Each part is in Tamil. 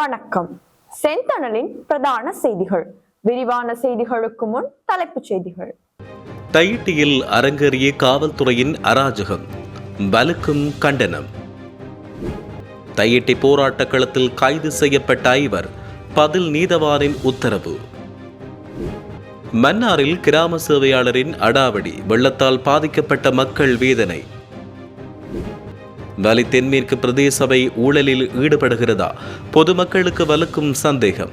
வணக்கம். செந்தணலின் பிரதான செய்திகள். விரிவான செய்திகளுக்கு முன் தலைப்புச் செய்திகள். தையிட்டியில் அரங்கேறிய காவல்துறையின் அராஜகம். வலுக்கும் கண்டனம். தையிட்டி போராட்ட களத்தில் கைது செய்யப்பட்ட ஐவர் பதில் நீதவானின் உத்தரவு. மன்னாரில் கிராம சேவையாளரின் அடாவடி வெள்ளத்தால் பாதிக்கப்பட்ட மக்கள் வேதனை. வலி தென்மேற்கு பிரதேச சபை ஊழலில் ஈடுபடுகிறதா? பொதுமக்களுக்கு வலுக்கும் சந்தேகம்.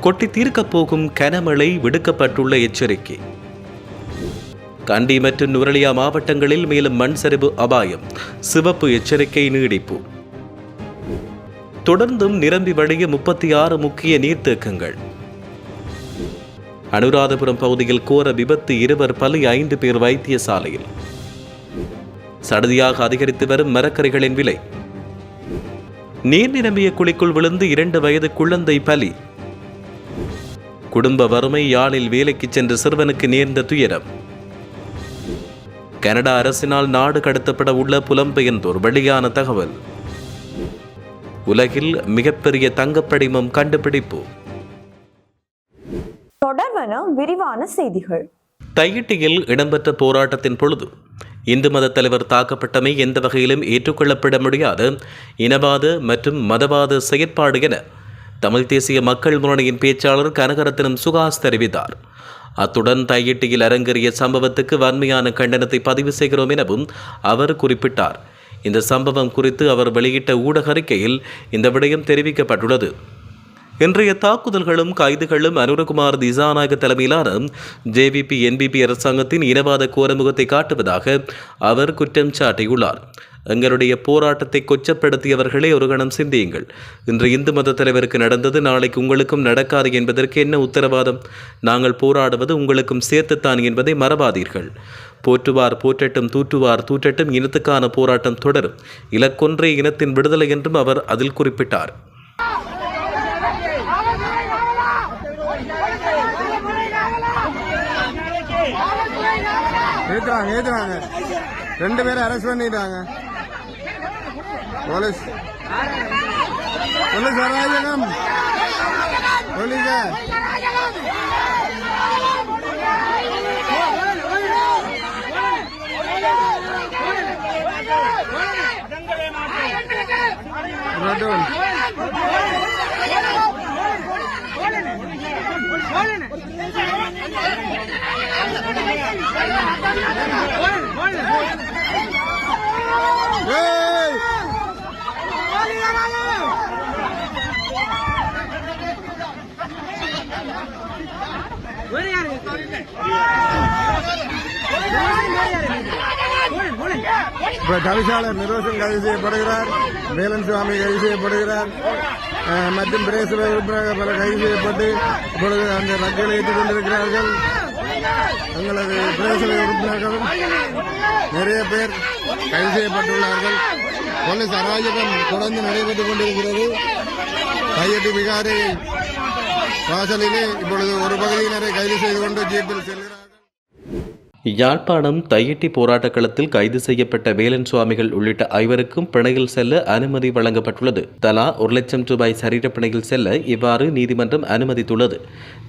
கொட்டி தீர்க்கப் போகும் கனமழை விடுக்கப்பட்டுள்ள எச்சரிக்கை. கண்டி மற்றும் நுரலியா மாவட்டங்களில் மேலும் மண் சரிவு அபாயம். சிவப்பு எச்சரிக்கை நீடிப்பு. தொடர்ந்தும் நிரம்பி வழிய முப்பத்தி ஆறு முக்கிய நீர்த்தேக்கங்கள். அனுராதபுரம் பகுதியில் கோர விபத்து இருவர் பலி ஐந்து பேர் வைத்தியசாலையில். சடுதியாக அதிகரித்து வரும் மரக்கறிகளின் விலை. நீர் நிரம்பிய குழிக்குள் விழுந்து இரண்டு வயது குழந்தை பலி. குடும்ப வறுமை யாழில் வேலைக்கு சென்ற சிறுவனுக்கு நேர்ந்த துயரம். கனடா அரசினால் நாடு கடத்தப்பட உள்ள புலம்பெயர்ந்தோர் வெளியான தகவல். உலகில் மிகப்பெரிய தங்கப்படிமம் கண்டுபிடிப்பு. தொடர்வன விரிவான செய்திகள். தையிட்டியில் இடம்பெற்ற போராட்டத்தின் பொழுது இந்து மத தலைவர் தாக்கப்பட்டமை எந்த வகையிலும் ஏற்றுக்கொள்ளப்பட முடியாத இனவாத மற்றும் மதவாத செயற்பாடு என தமிழ் தேசிய மக்கள் முன்னணியின் பேச்சாளர் கனகரத்தினம் சுகாஸ் தெரிவித்தார். அத்துடன் தையிட்டியில் அரங்கேறிய சம்பவத்துக்கு வன்மையான கண்டனத்தை பதிவு செய்கிறோம் எனவும் அவர் குறிப்பிட்டார். இந்த சம்பவம் குறித்து அவர் வெளியிட்ட ஊடக அறிக்கையில் இந்த விடயம் தெரிவிக்கப்பட்டுள்ளது. இன்றைய தாக்குதல்களும் கைதுகளும் அனுரகுமார் திசாநாயக தலைமையிலான ஜேவிபி என்பிபி அரசாங்கத்தின் இனவாத கோரமுகத்தை காட்டுவதாக அவர் குற்றம் சாட்டியுள்ளார். எங்களுடைய போராட்டத்தை கொச்சப்படுத்தியவர்களே ஒரு கணம் சிந்தியுங்கள். இன்று இந்து மத தலைவருக்கு நடந்தது நாளைக்கு உங்களுக்கும் நடக்காது என்பதற்கு என்ன உத்தரவாதம்? நாங்கள் போராடுவது உங்களுக்கும் சேர்த்துத்தான் என்பதை மறவாதீர்கள். போற்றுவார் போற்றட்டும் தூற்றுவார் தூற்றட்டும் இனத்துக்கான போராட்டம் தொடரும். இலக்கொன்றே இனத்தின் விடுதலை என்றும் அவர் அதில் குறிப்பிட்டார். ஏத்துறாங்க ஏத்துறாங்க. ரெண்டு பேரும் அரெஸ்ட் பண்ணிட்டாங்க. போலீஸ். போலீஸ் அராஜகம். போலீஸ். Radon. Hey! இப்ப தவிசாளர் நிர்வாகம் கைது செய்யப்படுகிறார் வேலன் சுவாமி கைது செய்யப்படுகிறார் மற்றும் பிரேசபை பல கைது செய்யப்பட்டு இப்பொழுது அந்த ரக்கையில் ஏற்றுக் கொண்டிருக்கிறார்கள். எங்களது பிரேசபை உறுப்பினர்களும் நிறைய பேர் கைது செய்யப்பட்டுள்ளார்கள். போலீஸ் அராஜகம் தொடர்ந்து நடைபெற்றுக் கொண்டிருக்கிறது. கையெட்டு விகாரை வாசலிலே இப்பொழுது ஒரு பகுதியினரை கைது செய்து கொண்டு ஜீப்பில் செல்கிறார். யாழ்ப்பாணம் தையட்டி போராட்டக் களத்தில் கைது செய்யப்பட்ட வேலன் சுவாமிகள் உள்ளிட்ட ஐவருக்கும் பிணையில் செல்ல அனுமதி வழங்கப்பட்டுள்ளது. தலா ஒரு லட்சம் ரூபாய் சரீர பிணையில் செல்ல இவ்வாறு நீதிமன்றம் அனுமதித்துள்ளது.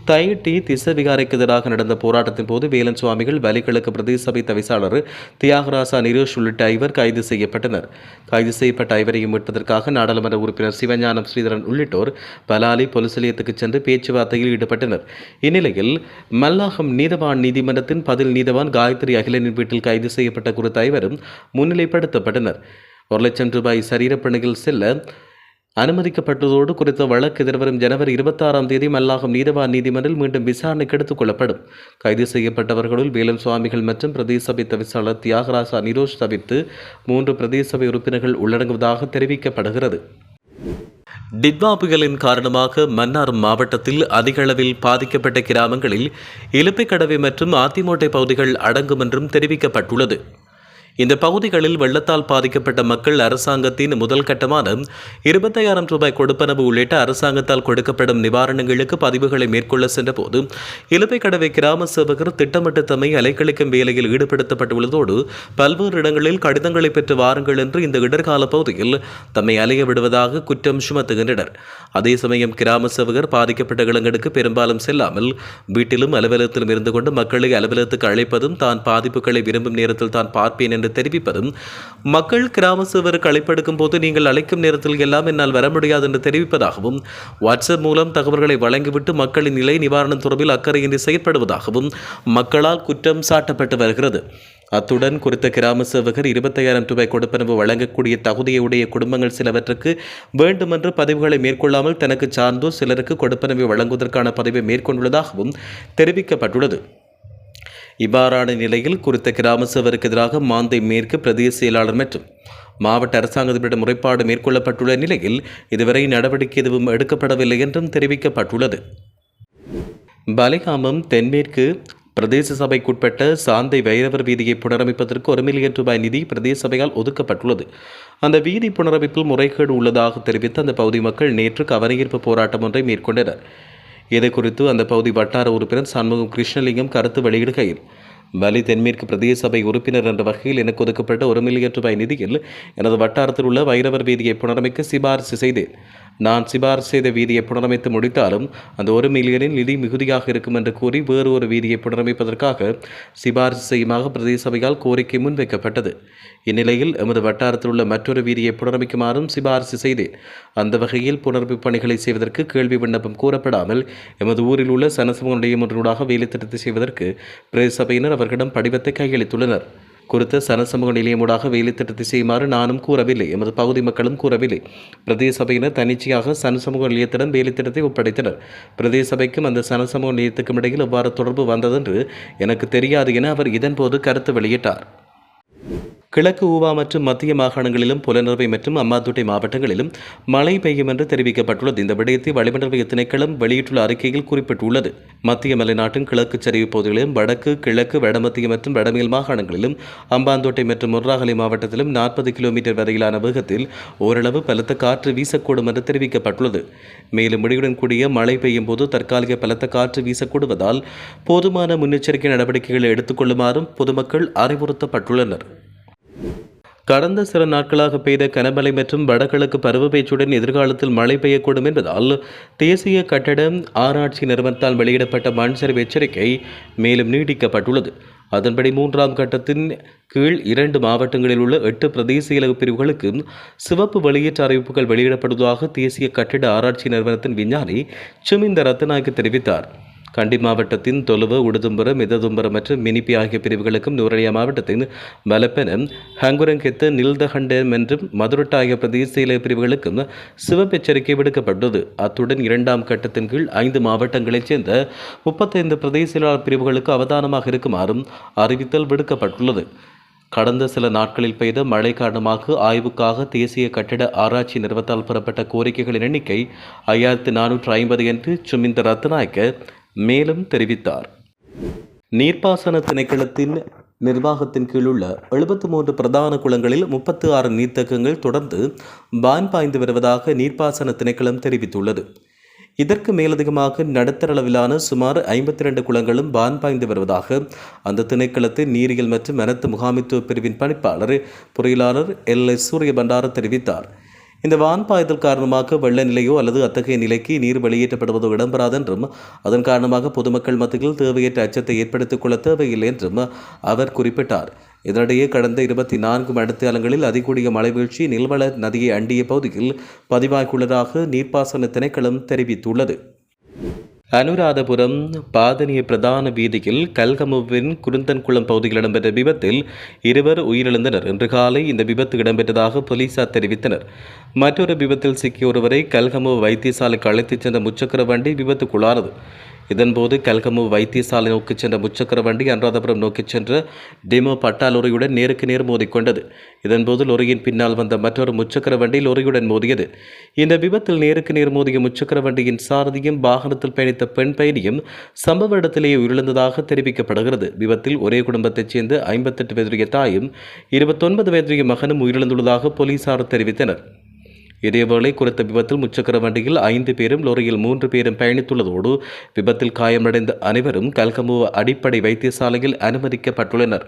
தையட்டி திசவிகாரைக்கு எதிராக நடந்த போராட்டத்தின் போது வேலன் சுவாமிகள் வலிகிழக்கு பிரதேச சபை தவிசாளர் தியாகராசா நிரோஷ் உள்ளிட்ட ஐவர் கைது செய்யப்பட்டனர். கைது செய்யப்பட்ட ஐவரையும் மீட்பதற்காக நாடாளுமன்ற உறுப்பினர் சிவஞானம் ஸ்ரீதரன் உள்ளிட்டோர் பலாலி பொலிஸ் நிலையத்துக்கு சென்று பேச்சுவார்த்தையில் ஈடுபட்டனர். இந்நிலையில் மல்லாகம் நீதவான் நீதிமன்றத்தின் பதில் நீதவான் காயத்ரி அகிலனின் வீட்டில் கைது செய்யப்பட்ட குறித்த ஐவரும் முன்னிலைப்படுத்தப்பட்டனர். ஒரு லட்சம் ரூபாய் சரீரப்பணியில் செல்ல அனுமதிக்கப்பட்டதோடு குறித்த வழக்கு எதிர்வரும் ஜனவரி இருபத்தாறாம் தேதி மல்லாகம் நீதவான் நீதிமன்றில் மீண்டும் விசாரணைக்கு எடுத்துக் கொள்ளப்படும் கைது செய்யப்பட்டவர்களுள் வேலம் சுவாமிகள் மற்றும் பிரதேச சபை தவிசாளர் தியாகராசா நிரோஷ் தவிர்த்து மூன்று பிரதேச சபை உறுப்பினர்கள் உள்ளடங்குவதாக தெரிவிக்கப்படுகிறது. டிட்வா புயலின் காரணமாக மன்னார் மாவட்டத்தில் அதிக அளவில் பாதிக்கப்பட்ட கிராமங்களில் இலுப்பைக்கடவை மற்றும் ஆத்திமோட்டை பகுதிகள் அடங்கும் என்றும் தெரிவிக்கப்பட்டுள்ளது. இந்த பகுதிகளில் வெள்ளத்தால் பாதிக்கப்பட்ட மக்கள் அரசாங்கத்தின் முதல் கட்டமான இருபத்தையாயிரம் ரூபாய் கொடுப்பனவு உள்ளிட்ட அரசாங்கத்தால் கொடுக்கப்படும் நிவாரணங்களுக்கு பதிவுகளை மேற்கொள்ள சென்றபோது இலுப்பை கடவை கிராம சேவகர் திட்டமிட்டு தம்மை அலைக்கழிக்கும் வேலையில் ஈடுபடுத்தப்பட்டுள்ளதோடு பல்வேறு இடங்களில் கடிதங்களை பெற்று வாருங்கள் என்று இந்த இடர்கால பகுதியில் தம்மை அலைய விடுவதாக குற்றம் சுமத்துகின்றனர். அதே சமயம் கிராம சேவகர் பாதிக்கப்பட்ட இடங்களுக்கு பெரும்பாலும் செல்லாமல் வீட்டிலும் அலுவலகத்திலும் இருந்து கொண்டு மக்களை அலுவலகத்துக்கு அழைப்பதும் தான் பாதிப்புகளை விரும்பும் நேரத்தில் தான் பார்ப்பேன் என்று தெரிவிப்பதும் மக்கள் கிராம சேவருக்கு களைப்பெடுக்கும் போது நீங்கள் அழைக்கும் நேரத்தில் எல்லாம் என்னால் வர முடியாது என்று தெரிவிப்பதாகவும் வாட்ஸ்அப் மூலம் தகவல்களை வழங்கிவிட்டு மக்களின் நிலை நிவாரணம் தொடர்பில் அக்கறையின்றி செயற்படுவதாகவும் மக்களால் குற்றம் சாட்டப்பட்டு வருகிறது. அத்துடன் குறித்த கிராம சேவகர் இருபத்தையாயிரம் ரூபாய் கொடுப்பனவு வழங்கக்கூடிய தகுதியுடைய குடும்பங்கள் சிலவற்றுக்கு வேண்டுமென்று பதிவுகளை மேற்கொள்ளாமல் தனக்கு சார்ந்தோர் சிலருக்கு கொடுப்பனவை வழங்குவதற்கான பதிவை மேற்கொண்டுள்ளதாகவும் தெரிவிக்கப்பட்டுள்ளது. இவ்வாறான நிலையில் குறித்த கிராம சேவருக்கு எதிராக மாந்தை மேற்கு பிரதேச செயலாளர் மற்றும் மாவட்ட அரசாங்கத்திடம் முறைப்பாடு மேற்கொள்ளப்பட்டுள்ள நிலையில் இதுவரை நடவடிக்கை எதுவும் எடுக்கப்படவில்லை என்றும் தெரிவிக்கப்பட்டுள்ளது. பலிகாமம் தென்மேற்கு பிரதேச சபைக்குட்பட்ட சாந்தை வைரவர் வீதியை புனரமைப்பதற்கு ஒரு மில்லியன் ரூபாய் நிதி பிரதேச சபையால் ஒதுக்கப்பட்டுள்ளது. அந்த வீதி புனரமைப்பில் முறைகேடு உள்ளதாக தெரிவித்து அந்த பகுதி மக்கள் நேற்று கவனஈர்ப்பு போராட்டம் ஒன்றை மேற்கொண்டனர். இது குறித்து அந்த பகுதி வட்டார உறுப்பினர் சண்முகம் கிருஷ்ணலிங்கம் கருத்து வெளியிடுகையில் வலி தென்மேற்கு பிரதேச சபை உறுப்பினர் என்ற வகையில் எனக்கு ஒதுக்கப்பட்ட ஒரு மில்லியன் ரூபாய் நிதியில் எனது வட்டாரத்தில் உள்ள வைரவர் வீதியை புனரமைக்க சிபாரிசு செய்தேன். நான் சிபாரிசு செய்த வீதியை புனரமைத்து முடித்தாலும் அந்த ஒரு மில்லியனில் நிதி மிகுதியாக இருக்கும் என்று கூறி வேறு ஒரு வீதியை புனரமைப்பதற்காக சிபாரிசு செய்யுமாக பிரதேச சபையால் கோரிக்கை முன்வைக்கப்பட்டது. இந்நிலையில் எமது வட்டாரத்தில் உள்ள மற்றொரு வீதியை புனரமைக்குமாறும் சிபாரிசு செய்தேன். அந்த வகையில் புனரமைப்பு பணிகளை செய்வதற்கு கேள்வி விண்ணப்பம் கூறப்படாமல் எமது ஊரில் உள்ள சனசமூக நிலையம் ஒன்றினூடாக வேலை திட்டத்தை செய்வதற்கு பிரதேச சபையினர் மாணவர்களிடம் படிவத்தை கையளித்துள்ளனர். குறித்த சனசமூக நிலையமூடாக வேலை திட்டத்தை செய்யுமாறு நானும் கூறவில்லை. எமது பகுதி மக்களும் கூறவில்லை. பிரதேச சபையினர் தன்னிச்சையாக சனசமூக நிலையத்திடம் வேலை திட்டத்தை ஒப்படைத்தனர். பிரதேச சபைக்கும் அந்த சனசமூக நிலையத்துக்கும் இடையில் எவ்வாறு தொடர்பு வந்ததென்று எனக்கு தெரியாது என அவர் இதன்போது கருத்து வெளியிட்டார். கிழக்கு ஊவா மற்றும் மத்திய மாகாணங்களிலும் புலனர்வை மற்றும் அம்மாதுட்டை மாவட்டங்களிலும் மழை பெய்யும் என்று தெரிவிக்கப்பட்டுள்ளது. இந்த விடயத்தை வளிமண்டல திணைக்களம் வெளியிட்டுள்ள அறிக்கையில் குறிப்பிட்டுள்ளது. மத்திய மலைநாட்டின் கிழக்கு சரிவு பகுதிகளிலும் வடக்கு கிழக்கு வடமத்திய மற்றும் வடமேல் மாகாணங்களிலும் அம்பாந்தோட்டை மற்றும் முர்ராகலை மாவட்டத்திலும் நாற்பது கிலோமீட்டர் வரையிலான வேகத்தில் ஓரளவு பலத்த காற்று வீசக்கூடும் என்று தெரிவிக்கப்பட்டுள்ளது. மேலும் முடியுடன் கூடிய மழை பெய்யும் போது தற்காலிக பலத்த காற்று வீசக்கூடுவதால் போதுமான முன்னெச்சரிக்கை நடவடிக்கைகளை எடுத்துக்கொள்ளுமாறும் பொதுமக்கள் அறிவுறுத்தப்பட்டுள்ளனர். கடந்த சில நாட்களாக பெய்த கனமழை மற்றும் வடகிழக்கு பருவப்பேச்சுடன் எதிர்காலத்தில் மழை பெய்யக்கூடும் என்பதால் தேசிய கட்டடம் ஆராய்ச்சி நிறுவனத்தால் வெளியிடப்பட்ட மண் சரிவு எச்சரிக்கை மேலும் நீடிக்கப்பட்டுள்ளது அதன்படி மூன்றாம் கட்டத்தின் கீழ் இரண்டு மாவட்டங்களில் உள்ள எட்டு பிரதேச இலவு பிரிவுகளுக்கு சிவப்பு வெளியேற்ற அறிவிப்புகள் வெளியிடப்படுவதாக தேசிய கட்டிட ஆராய்ச்சி நிறுவனத்தின் விஞ்ஞானி சுமிந்த ரத்நாயக்கு தெரிவித்தார். கண்டி மாவட்டத்தின் தொழுவு உடுதும்பரம் மிததும்பரம் மற்றும் மினிப்பி ஆகிய பிரிவுகளுக்கும் நூரலியா மாவட்டத்தின் மலப்பென ஹங்குரங்கெத்து நில்தகண்டம் என்றும் மதுரட்ட ஆகிய பிரதேச பிரிவுகளுக்கும் சிவப்பு எச்சரிக்கை விடுக்கப்பட்டது அத்துடன் இரண்டாம் கட்டத்தின் கீழ் ஐந்து மாவட்டங்களைச் சேர்ந்த முப்பத்தைந்து பிரதேசியலாளர் பிரிவுகளுக்கு அவதானமாக இருக்குமாறும் அறிவித்தல் விடுக்கப்பட்டுள்ளது. கடந்த சில நாட்களில் பெய்த மழை காரணமாக ஆய்வுக்காக தேசிய கட்டிட ஆராய்ச்சி நிறுவனத்தால் பெறப்பட்ட கோரிக்கைகளின் எண்ணிக்கை ஐயாயிரத்தி நானூற்று ஐம்பது என்று சுமிந்த ரத்நாயக்க மேலும் தெரிவித்தார். நீர்ப்பாசன திணைக்களத்தின் நிர்வாகத்தின் கீழுள்ள எழுபத்து மூன்று பிரதான குளங்களில் முப்பத்து ஆறு நீர்த்தக்கங்கள் தொடர்ந்து பான் பாய்ந்து வருவதாக நீர்ப்பாசன திணைக்களம் தெரிவித்துள்ளது. இதற்கு மேலதிகமாக நடுத்தரளவிலான சுமார் ஐம்பத்தி ரெண்டு குளங்களும் பான் பாய்ந்து வருவதாக அந்த திணைக்களத்தின் நீரியல் மற்றும் அனைத்து முகாமித்துவ பிரிவின் பணிப்பாளர் பொறியியலாளர் எல் எஸ் சூரிய பண்டார தெரிவித்தார். இந்த வான் பாய்தல் காரணமாக வெள்ள நிலையோ அல்லது அத்தகைய நிலைக்கு நீர் வெளியேற்றப்படுவதோ இடம்பெறாது என்றும் அதன் காரணமாக பொதுமக்கள் மத்தியில் தேவையற்ற அச்சத்தை ஏற்படுத்திக் கொள்ள தேவையில்லை என்றும் அவர் குறிப்பிட்டார். இதனிடையே கடந்த இருபத்தி நான்கு மணித்தியாலங்களில் அதிகூடிய மழை வீழ்ச்சி நில்வள நதியை அண்டிய பகுதியில் பதிவாகியுள்ளதாக நீர்ப்பாசன திணைக்களம் தெரிவித்துள்ளது. அனுராதபுரம் பாதனிய பிரதான வீதியில் கல்கமுவின் குருந்தன்குளம் பகுதியில் இடம்பெற்ற விபத்தில் இருவர் உயிரிழந்தனர். இன்று காலை இந்த விபத்து இடம்பெற்றதாக போலீசார் தெரிவித்தனர். மற்றொரு விபத்தில் சிக்கிய ஒருவரை கல்கமு வைத்தியசாலைக்கு அழைத்துச் சென்ற முச்சக்கர வண்டி விபத்துக்குள்ளானது. இதன்போது கல்கமு வைத்தியசாலை நோக்கிச் சென்ற முச்சக்கர வண்டி அனுராதபுரம் நோக்கிச் சென்ற டிமோ பட்டா லொரியுடன் நேருக்கு நேர் மோதிக்கொண்டது. இதன்போது லொரியின் பின்னால் வந்த மற்றொரு முச்சக்கர வண்டி லொரியுடன் மோதியது. இந்த விபத்தில் நேருக்கு நேர் மோதிய முச்சக்கர வண்டியின் சாரதியும் வாகனத்தில் பயணித்த பெண் பயணியும் சம்பவ இடத்திலேயே உயிரிழந்ததாக தெரிவிக்கப்படுகிறது. விபத்தில் ஒரே குடும்பத்தைச் சேர்ந்த ஐம்பத்தெட்டு வயதுடைய தாயும் இருபத்தொன்பது வயதுடைய மகனும் உயிரிழந்துள்ளதாக போலீசார் தெரிவித்தனர். இதேவேளை குறித்த விபத்தில் முச்சக்கர வண்டியில் ஐந்து பேரும் லோரியில் மூன்று பேரும் பயணித்துள்ளதோடு விபத்தில் காயமடைந்த அனைவரும் கல்கமுவ அடிப்படை வைத்தியசாலையில் அனுமதிக்கப்பட்டுள்ளனர்.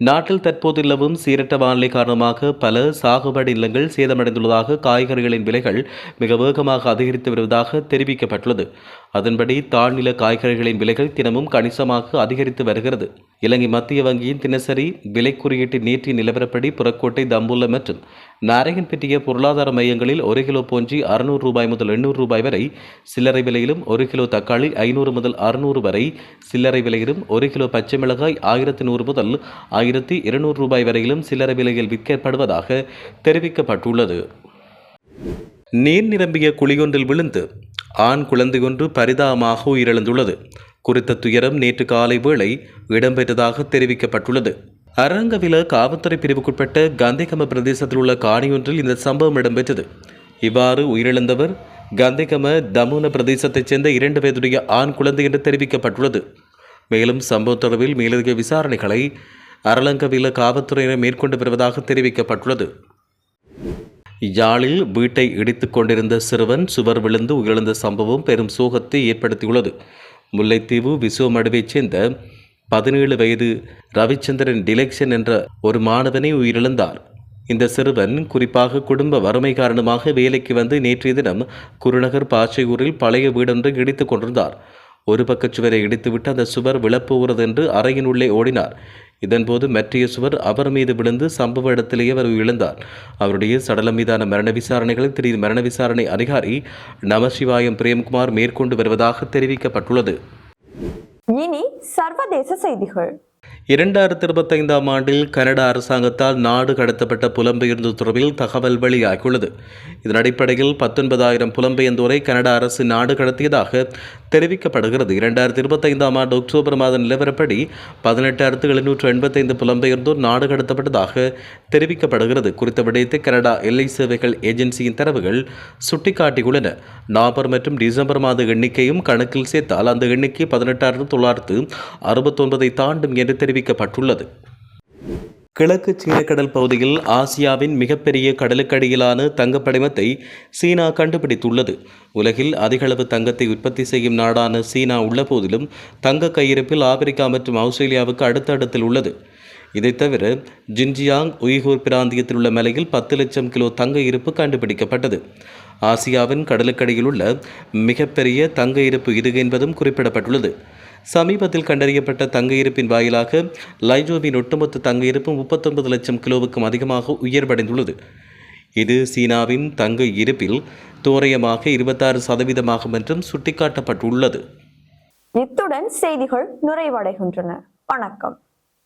நாட்டில் தற்போது நிலவும் சீரற்ற வானிலை காரணமாக பல சாகுபடி நிலங்கள் சேதமடைந்துள்ளதாக காய்கறிகளின் விலைகள் மிக வேகமாக அதிகரித்து வருவதாக தெரிவிக்கப்பட்டுள்ளது. அதன்படி தாழ்நில காய்கறிகளின் விலைகள் தினமும் கணிசமாக அதிகரித்து வருகிறது. இலங்கை மத்திய வங்கியின் தினசரி விலை குறியீட்டு நேற்றைய நிலவரப்படி புறக்கோட்டை தம்புல்ல மற்றும் நாரகன்பட்டிய பொருளாதார மையங்களில் ஒரு கிலோ போஞ்சி அறுநூறு ரூபாய் முதல் எண்ணூறு ரூபாய் வரை சில்லறை விலையிலும் ஒரு கிலோ தக்காளி ஐநூறு முதல் அறுநூறு வரை சில்லறை விலையிலும் ஒரு கிலோ பச்சை மிளகாய் ஆயிரத்தி நூறு முதல் ஆயிரத்தி இருநூறு ரூபாய் வரையிலும் சில்லறை விலையில் விற்கப்படுவதாக தெரிவிக்கப்பட்டுள்ளது. நீர் நிரம்பிய குழியொன்றில் விழுந்து ஆண் குழந்தையொன்று பரிதாபமாக உயிரிழந்துள்ளது. குறித்த துயரம் நேற்று காலை வேளை இடம்பெற்றதாக தெரிவிக்கப்பட்டுள்ளது. அரங்கவில காவல்துறை பிரிவுக்குட்பட்ட கந்தைகம பிரதேசத்தில் உள்ள காணியொன்றில் இந்த சம்பவம் இடம்பெற்றது. இவ்வாறு உயிரிழந்தவர் கந்தைகம தமுன பிரதேசத்தைச் சேர்ந்த இரண்டு வயதுடைய ஆண் குழந்தை என்று தெரிவிக்கப்பட்டுள்ளது. மேலும் சம்பவ தொடர்பில் மேலதிக விசாரணைகளை அரளங்கவில காவல்துறையினர் மேற்கொண்டு வருவதாக தெரிவிக்கப்பட்டுள்ளது. யாழில் வீட்டை இடித்துக் கொண்டிருந்த சிறுவன் சுவர் விழுந்து உயிரிழந்த சம்பவம் பெரும் சோகத்தை ஏற்படுத்தியுள்ளது. முல்லைத்தீவு விசுவமடுவைச் சேர்ந்த பதினேழு வயது ரவிச்சந்திரன் டிலெக்ஷன் என்ற ஒரு மாணவனை உயிரிழந்தார். இந்த சிறுவன் குறிப்பாக குடும்ப வறுமை காரணமாக வேலைக்கு வந்து நேற்றைய தினம் குருநகர் பாச்சையூரில் பழைய வீடொன்று இடித்துக் கொண்டிருந்தார். ஒரு பக்கச் சுவரை இடித்துவிட்டு அந்த சுவர் விழப்போகிறது என்று அறையின் உள்ளே ஓடினார். இதன்போது மற்றைய சுவர் அவர் மீது விழுந்து சம்பவ இடத்திலேயே அவர் இழந்தார் அவருடைய சடலம் மீதான மரண விசாரணைகளை திடீர் மரண விசாரணை அதிகாரி நமசிவாயம் பிரேம்குமார் மேற்கொண்டு வருவதாக தெரிவிக்கப்பட்டுள்ளது. இனி சர்வதேச செய்திகள். இரண்டாயிரத்தி இருபத்தைந்தாம் ஆண்டில் கனடா அரசாங்கத்தால் நாடு கடத்தப்பட்ட புலம்பெயர்ந்து தொடர்பில் தகவல் வெளியாகியுள்ளது. இதன் அடிப்படையில் பத்தொன்பதாயிரம் புலம்பெயர்ந்தோரை கனடா அரசு நாடு கடத்தியதாக தெரிவிக்கப்படுகிறது. இரண்டாயிரத்தி இருபத்தைந்தாம் ஆண்டு அக்டோபர் மாத நிலவரப்படி பதினெட்டாயிரத்து எழுநூற்று எண்பத்தைந்து புலம்பெயர்ந்தோர் நாடு கடத்தப்பட்டதாக தெரிவிக்கப்படுகிறது. குறித்த விடயத்தை கனடா எல்லை சேவைகள் ஏஜென்சியின் தரவுகள் சுட்டிக்காட்டியுள்ளன. நவம்பர் மற்றும் டிசம்பர் மாத எண்ணிக்கையும் கணக்கில் சேர்த்தால் அந்த எண்ணிக்கை பதினெட்டாயிரத்து தொள்ளாயிரத்து அறுபத்தொன்பதை தாண்டும் என்று தெரிவிக்கப்பட்டுள்ளது. கிழக்கு சீனக்கடல் பகுதியில் ஆசியாவின் மிகப்பெரிய கடலுக்கடியிலான தங்கப்படிமத்தை சீனா கண்டுபிடித்துள்ளது. உலகில் அதிகளவு தங்கத்தை உற்பத்தி செய்யும் நாடான சீனா உள்ளபோதிலும் தங்க கையிருப்பில் ஆப்பிரிக்கா மற்றும் ஆஸ்திரேலியாவுக்கு அடுத்தடுத்தில் உள்ளது. இதைத் தவிர ஜின்ஜியாங் உய்கூர் பிராந்தியத்தில் உள்ள மலையில் பத்து லட்சம் கிலோ தங்க இருப்பு கண்டுபிடிக்கப்பட்டது. ஆசியாவின் கடலுக்கடியில் உள்ள மிகப்பெரிய தங்க இருப்பு இது என்பதும் குறிப்பிடப்பட்டுள்ளது. சமீபத்தில் கண்டறியப்பட்ட தங்க இருப்பின் வாயிலாக லைஜோவின் ஒட்டுமொத்த தங்க இருப்பு முப்பத்தொன்பது லட்சம் கிலோவுக்கும் அதிகமாக உயர்வடைந்துள்ளது. இது சீனாவின் தங்க இருப்பில் தோரயமாக இருபத்தாறு சதவீதமாகும் என்றும் சுட்டிக்காட்டப்பட்டுள்ளது. இத்துடன் செய்திகள் நிறைவடைகின்றன. வணக்கம்.